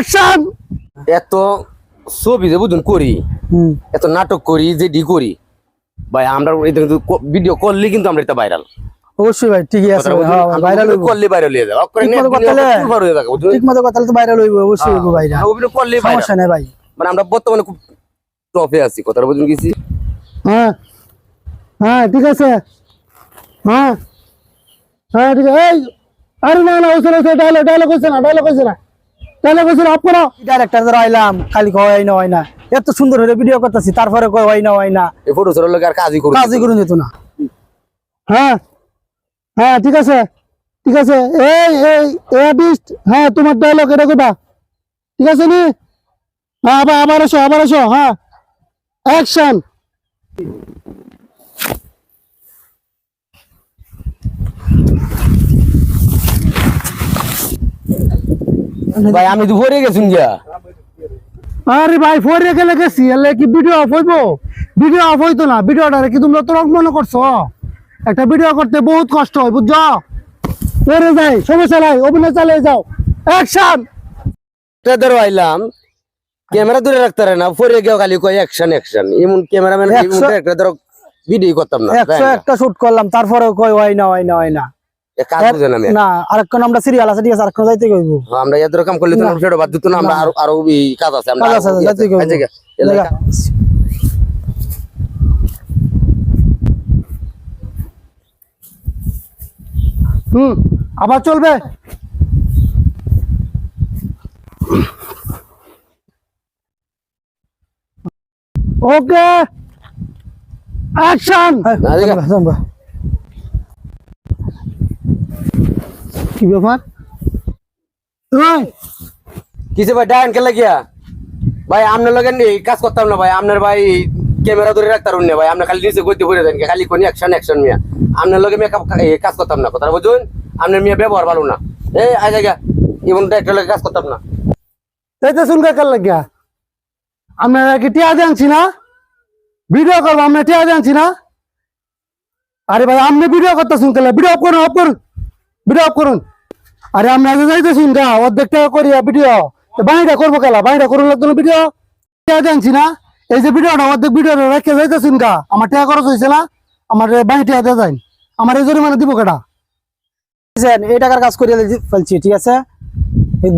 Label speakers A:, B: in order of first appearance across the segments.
A: Action
B: এত ছবি যে বুঝুন করি এত নাটক করি যে ডি করি ভাই আমরা ভিডিও করলে কিন্তু আমরা এটা ভাইরাল
A: অবশ্যই ভাই ঠিকই আছে হ্যাঁ ভাইরাল হইব।
B: করলে ভাইরাল হয়ে যাবে। অক্ষরে
A: ঠিক মতো কথা
B: হয়ে যাবে
A: ঠিক মতো কথা তো ভাইরাল হইব অবশ্যই হইব ভাই
B: আমরা করলে
A: সমস্যা নেই ভাই।
B: মানে আমরা বর্তমানে খুব টপে আছি কথাটা বুঝুন গেছি
A: হ্যাঁ হ্যাঁ ঠিক আছে। হ্যাঁ হ্যাঁ ঠিক আছে। আরে না না ওসে ওসে ডায়লগ ডায়লগ হচ্ছে না ডায়লগ হচ্ছে না। হচ্ছে না অফ করো ডাইরেক্টর ধর আইলাম খালি হয় না হয় না। এত সুন্দর হয়ে ভিডিও করতেছি তারপরে কয় হয় না হয় না।
B: এই ফটো সরার লোক আর কাজই করুন
A: কাজই করুন যেত না। হ্যাঁ হ্যাঁ ঠিক আছে ঠিক আছে। এই এই এ বিস্ট হ্যাঁ তোমার ডায়লগ এটা কোথা ঠিক আছে নি? হ্যাঁ আবার আবার আসো আবার আসো হ্যাঁ। অ্যাকশন
B: ভাই আমি তো ভরে গেছি গিয়া।
A: আরে ভাই ফোর রেখে লেগেছি এলে কি ভিডিও অফ হইব? ভিডিও অফ হইতো না ভিডিওটা কি তোমরা তো রং মনে করছ? একটা ভিডিও করতে বহুত কষ্ট হয় বুঝছ? পরে যাই সমস্যা নাই অভিনয় চালিয়ে যাও। অ্যাকশন
B: ধরো আইলাম ক্যামেরা দূরে রাখতে পারে না পরে গিয়ে খালি কয় অ্যাকশন অ্যাকশন এমন ক্যামেরাম্যান
A: একশো-
B: একটা ধরো ভিডিও করতাম না
A: একটা শুট করলাম তারপরে কই হয় না হয় না হয় না। না আরেকক্ষণ আমরা সিরিয়াল আছে ঠিক আছে আরেকক্ষণ যাইতে কইব।
B: আমরা এত করলে তো সেটা বাদ দিত না আমরা আরও আরও কাজ আছে আমরা
A: কাজ। হুম আবার চলবে? ওকে অ্যাকশন
B: না,
A: কি ব্যাপার ওই,
B: কিসে ভাই ডায়ন কে লাগিয়া ভাই আপনার লগে নেই কাজ করতাম না ভাই আপনার ভাই ক্যামেরা ধরে রাখতাম না ভাই আপনি খালি নিচে গতি করে দেন খালি কোন অ্যাকশন অ্যাকশন মিয়া আপনার লগে মেকআপ কাজ করতাম না কথা বুঝুন আপনার মিয়া ব্যবহার ভালো না এই আজ জায়গা এমন একটা লগে কাজ করতাম না
A: এইটা শুনকে কার লাগিয়া আমরা কি টিয়া জানছি না ভিডিও করব আমরা টিয়া জানছি না আরে ভাই আপনি ভিডিও করতে শুনতে ভিডিও অফ করুন অফ করুন ভিডিও অফ করুন আরে আমরা যে যাইতে শুন গা অর্ধেক টাকা করিয়া ভিডিও বাড়িটা করব কেলা? বাড়িটা করুন লাগতো না ভিডিও জানছি না? এই যে ভিডিওটা অর্ধেক ভিডিও রেখে যাইতে শুন গা আমার টাকা খরচ হয়েছে না। আমার টিয়া দিয়ে যাই আমার এই জরিমানা দিব কেটা এই টাকার কাজ করিয়া ফেলছি ঠিক আছে?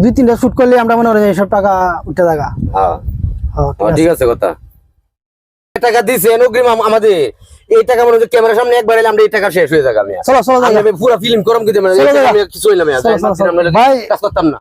A: দুই তিনটা শুট করলে আমরা মনে হয় এইসব টাকা উঠে থাকা
B: হ্যাঁ।
A: হ্যাঁ, ঠিক আছে।
B: কথা। টাকা দিছেন অগ্রিম আমাদের। এই টাকা মনে হচ্ছে ক্যামেরার সামনে একবার এলে আমরা এই টাকা শেষ হয়ে যাবে আমি। পুরো ফিল্ম করম কিন্তু কিছু হইলাম কাজ করতাম না।